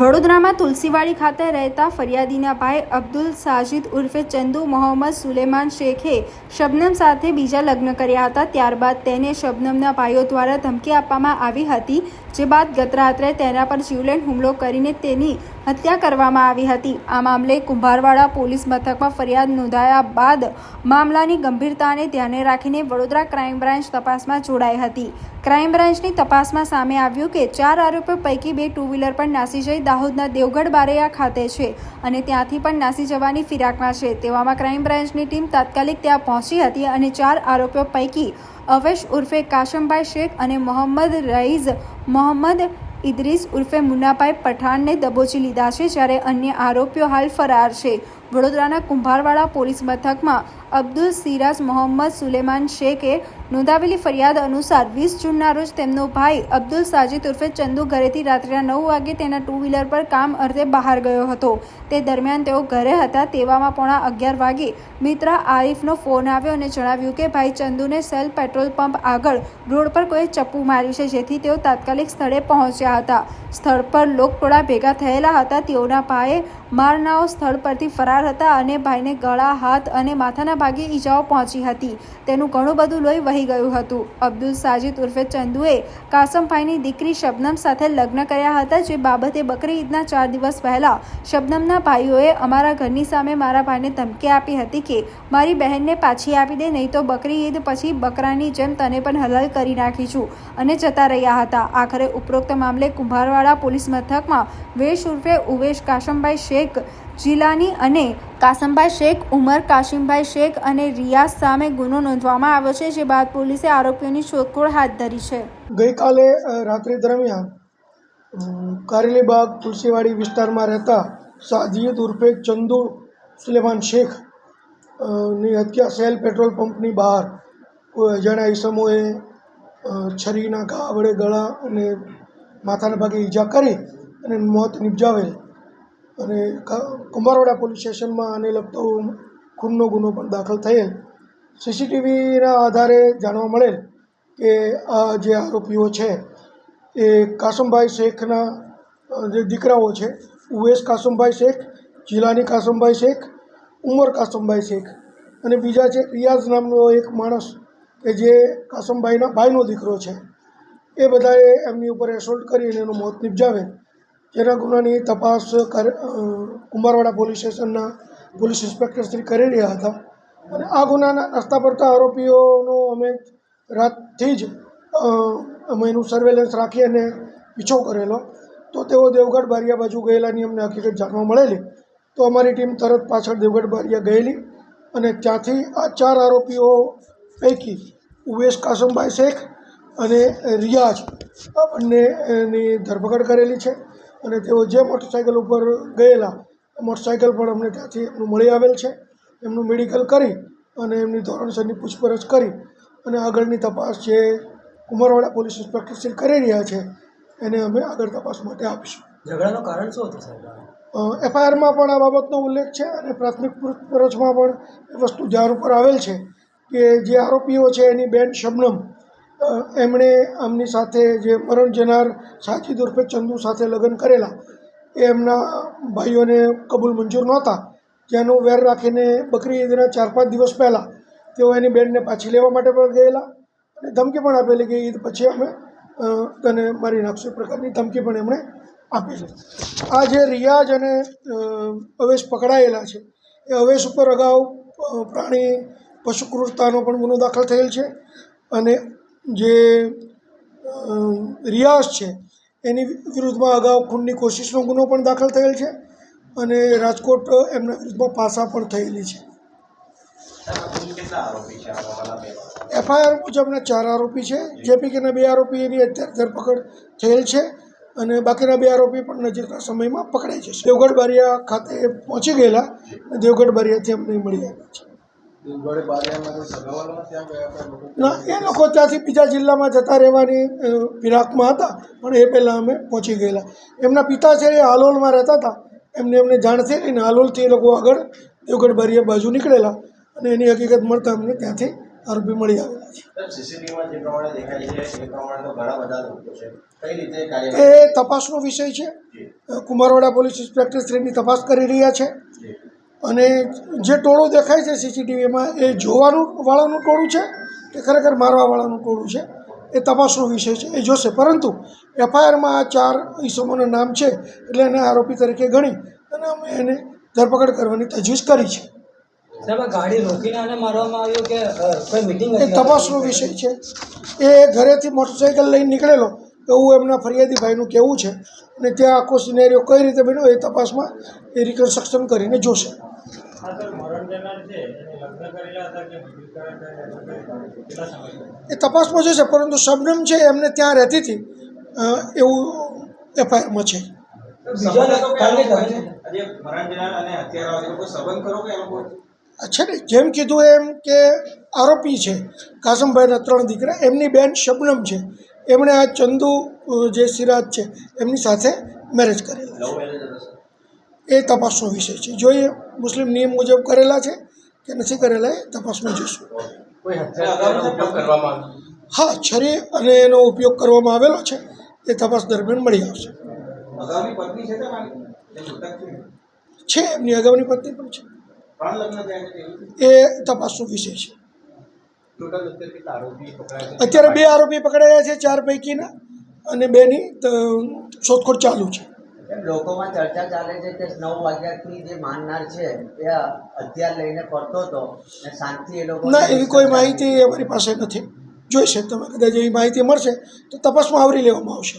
વડોદરામાં તુલસીવાડી ખાતે રહેતા ફરિયાદીના ભાઈ અબ્દુલ સાજિદ ઉર્ફે ચંદુ મોહમ્મદ સુલેમાન શેખે શબનમ સાથે બીજા લગ્ન કર્યા હતા. ત્યારબાદ તેને શબનમના ભાઈઓ દ્વારા ધમકી આપવામાં આવી હતી. જે બાદ ગતરાત્રે તેના પર જીવલેણ હુમલો કરીને તેની હત્યા કરવામાં આવી હતી. આ મામલે કુંભારવાડા પોલીસ મથકમાં ફરિયાદ નોંધાયા બાદ મામલાની ગંભીરતાને ધ્યાને રાખીને વડોદરા ક્રાઇમ બ્રાન્ચ તપાસમાં જોડાઈ હતી. ક્રાઇમ બ્રાન્ચની તપાસમાં સામે આવ્યું કે ચાર આરોપીઓ પૈકી બે ટુ વ્હીલર પર નાસી જઈ દાહોદના દેવગઢ બારૈયા ખાતે છે અને ત્યાંથી પણ નાસી જવાની ફિરાકમાં છે. તેવામાં ક્રાઇમ બ્રાન્ચની ટીમ તાત્કાલિક ત્યાં પહોંચી હતી અને ચાર આરોપીઓ પૈકી અવેશ ઉર્ફે કાશમભાઈ શેખ અને મોહમ્મદ રઈઝ મોહમ્મદ ઇદ્રીસ ઉર્ફે મુન્નાભાઈ પઠાણને દબોચી લીધા છે, જ્યારે અન્ય આરોપીઓ હાલ ફરાર છે. વડોદરાના કુંભારવાડા પોલીસ મથકમાં અબ્દુલ સિરાજ મોહમ્મદ સુલેમાન શેખે નોંધાવેલી ફરિયાદ અનુસાર વીસ જૂનના રોજ તેમનો ભાઈ અબ્દુલ સાજીદ ઉર્ફે ચંદુ ઘરેથી રાત્રે નવ વાગે તેના ટુ વ્હીલર પર કામ અર્થે બહાર ગયો હતો. તે દરમિયાન તેઓ ઘરે હતા. તેવામાં પોણા અગિયાર વાગે મિત્ર આરિફનો ફોન આવ્યો અને જણાવ્યું કે, ભાઈ, ચંદુને સેલ પેટ્રોલ પંપ આગળ રોડ પર કોઈ ચપ્પુ માર્યું છે, જેથી તેઓ તાત્કાલિક સ્થળે પહોંચ્યા હતા. સ્થળ પર લોકટોળા ભેગા થયેલા હતા. તેઓના ભાઈએ મારનાઓ સ્થળ પરથી ફરાર હતા અને ભાઈને ગળા હાથ અને માથાના ભાગે ઈજાઓ પહોંચી હતી. તેનું ઘણું બધું લોહી વહી ગયું હતું. અબ્દુલ સાજિદ ઉર્ફે ચંદુએ કાસમભાઈની દીકરી શબનમ સાથે લગ્ન કર્યા હતા, જે બાબતે બકરી ઈદના ચાર દિવસ પહેલા શબનમના ભાઈઓએ અમારા ઘરની સામે મારા ભાઈને ધમકી આપી હતી કે, મારી બહેનને પાછી આપી દે, નહીં તો બકરી ઈદ પછી બકરાની જેમ તને પણ હલાલ કરી નાખીશું. અને જતા રહ્યા હતા. આખરે ઉપરોક્ત મામલે કુંભારવાડા પોલીસ મથકમાં વેશ ઉર્ફે ઉવેશ કાશમભાઈ શેખ જિલ્લાની અને કાસમભાઈ શેખ, ઉમર કાશીમભાઈ શેખ અને રિયાઝ સામે ગુનો નોંધવામાં આવ્યો છે, જે બાદ પોલીસે આરોપીઓની શોધખોળ હાથ ધરી છે. ગઈકાલે રાત્રિ દરમિયાન કારેલીબાગ તુલસીવાડી વિસ્તારમાં રહેતા સાજીદ ઉર્ફે ચંદુ સુલેમાન શેખની હત્યા સેલ પેટ્રોલ પંપની બહાર. કોઈ અજાણ્યા ઈસમોએ છરીના ઘા વડે ગળા અને માથાના ભાગે ઈજા કરી અને મોત નિપજાવેલ. અને કુંભારવાડા પોલીસ સ્ટેશનમાં આને લગતો ખૂનનો ગુનો પણ દાખલ થયેલ. સીસીટીવીના આધારે જાણવા મળેલ કે આ જે આરોપીઓ છે, એ કાસમભાઈ શેખના જે દીકરાઓ છે, ઉવેશ કાસમભાઈ શેખ જિલ્લાની કાસમભાઈ શેખ, ઉમર કાસમભાઈ શેખ અને બીજા છે, રિયાઝ નામનો એક માણસ કે જે કાસમભાઈના ભાઈનો દીકરો છે. એ બધાએ એમની ઉપર એસોલ્ટ કરીને એનું મોત નિપજાવે જેના ગુનાની તપાસ કુંભારવાડા પોલીસ સ્ટેશનના પોલીસ ઇન્સ્પેક્ટર શ્રી કરી રહ્યા હતા. અને આ ગુનાના રસ્તા પડતા આરોપીઓનો અમે રાતથી જ અમે એનું સર્વેલન્સ રાખી અને પીછો કરેલો. તો તેઓ દેવગઢ બારિયા બાજુ ગયેલાની અમને હકીકત જાણવા મળેલી. તો અમારી ટીમ તરત પાછળ દેવગઢ બારિયા ગયેલી અને ત્યાંથી આ ચાર આરોપીઓ પૈકી ઉવેશ કાસમભાઈ શેખ અને રિયાઝ આ બંનેની ધરપકડ કરેલી છે. અને તેઓ જે મોટરસાઇકલ ઉપર ગયેલા મોટરસાઇકલ પણ અમને ત્યાંથી એમનું મળી આવેલ છે. એમનું મેડિકલ કરી અને એમની ધોરણસરની પૂછપરછ કરી અને આગળની તપાસ જે કુમારવાડા પોલીસ ઇન્સ્પેક્ટરશ્રી કરી રહ્યા છે એને અમે આગળ તપાસ માટે આપીશું. ઝઘડાનું કારણ શું હતું સાહેબ? એફઆઈઆરમાં પણ આ બાબતનો ઉલ્લેખ છે અને પ્રાથમિક પૂછપરછમાં પણ એ વસ્તુ ધ્યાન ઉપર આવેલ છે કે જે આરોપીઓ છે એની બેન શબનમ એમણે આમની સાથે જે મરણ જનાર સાજીદ ઉર્ફે ચંદુ સાથે લગ્ન કરેલા, એ એમના ભાઈઓને કબૂલ મંજૂર નહોતા. જેનો વેર રાખીને બકરી ઈદના ચાર પાંચ દિવસ પહેલાં તેઓ એની બેનને પાછી લેવા માટે પણ ગયેલા અને ધમકી પણ આપેલી કે ઈદ પછી અમે તને મારી નાખશું પ્રકારની ધમકી પણ એમણે આપેલી. આ જે રિયાઝ અને અવેશ પકડાયેલા છે, એ અવેશ ઉપર અગાઉ પ્રાણી પશુ ક્રૂરતાનો પણ ગુનો દાખલ થયેલ છે અને જે રિયાઝ છે, એની વિરુદ્ધમાં અગાઉ ખૂનની કોશિશનો ગુનો પણ દાખલ થયેલ છે અને રાજકોટ એમના વિરુદ્ધમાં પાસા પણ થયેલી છે. એફઆઈઆર મુજબના ચાર આરોપી છે. જે પૈકીના બે આરોપીની અત્યારે ધરપકડ થયેલ છે અને બાકીના બે આરોપી પણ નજીકના સમયમાં પકડાઈ જશે. દેવગઢ બારિયા ખાતે પહોંચી ગયેલા દેવગઢ બારિયાથી અમને મળી આવ્યા છે. એ લોકો ત્યાંથી બીજા જિલ્લામાં જતા રહેવાની ફિરાકમાં હતા પણ એ પહેલાં અમે પહોંચી ગયેલા. એમના પિતા છે એ હાલોલમાં રહેતા હતા. એમને એમને જાણ થઈ ને હાલોલથી એ લોકો આગળ દેવગઢ બારીએ બાજુ નીકળેલા અને એની હકીકત મળતા અમને ત્યાંથી આરોપી મળી આવેલા છે. એ તપાસનો વિષય છે. કુમારવાડા પોલીસ ઇન્સ્પેક્ટર શ્રીની તપાસ કરી રહ્યા છે. અને જે ટોળું દેખાય છે સીસીટીવીમાં એ જોવાનું વાળાનું ટોળું છે કે ખરેખર મારવાવાળાનું ટોળું છે? એ તપાસનો વિષય છે એ જોશે. પરંતુ એફઆઈઆરમાં આ ચાર ઈસમોના નામ છે એટલે એને આરોપી તરીકે ગણી અને અમે એને ધરપકડ કરવાની તજવીજ કરી છે. એ તપાસનો વિષય છે. એ ઘરેથી મોટરસાઇકલ લઈને નીકળેલો. એવું એમના ફરિયાદી ભાઈનું કહેવું છે અને ત્યાં આખો સિનેરિયો કઈ રીતે બન્યો એ તપાસમાં એ રિકન્સ્ટ્રક્શન કરીને જોશે. એ તપાસમાં જોશે પરંતુ શબનમ છે એમને ત્યાં રહેતી હતી એવું એફઆઈઆરમાં છે. છે? ને જેમ કીધું એમ કે આરોપી છે કાસમભાઈના ત્રણ દીકરા એમની બેન શબનમ છે. એમણે આ ચંદુ જે સિરાજ છે, એમની સાથે મેરેજ કરેલા એ તપાસનો વિષય છે. જોઈએ, મુસ્લિમ નિયમ મુજબ કરેલા છે કે નથી કરેલા, એ તપાસમાં જોઈશું. હા, છરી અને એનો ઉપયોગ કરવામાં આવેલો છે. એ તપાસ દરમિયાન મળી આવશે. છે, એમની અગાઉની પત્ની પણ છે. એ તપાસનો વિષય છે. અત્યારે કેટલા આરોપી પકડાયા છે. અત્યારે બે આરોપી પકડાયા છે ચાર પૈકીના અને બેની ત- શોધખોળ ચાલુ છે. એમ લોકોમાં ચર્ચા ચાલે છે કે નવ વાગ્યાથી જે માનનાર છે એ હથિયાર લઈને ફરતો હતો ને શાંતિ એ લોકો ના એવી કોઈ માહિતી અમારી પાસે નથી. જોઈશે તમે કદાચ એવી માહિતી મળશે તો તપાસમાં આવરી લેવામાં આવશે.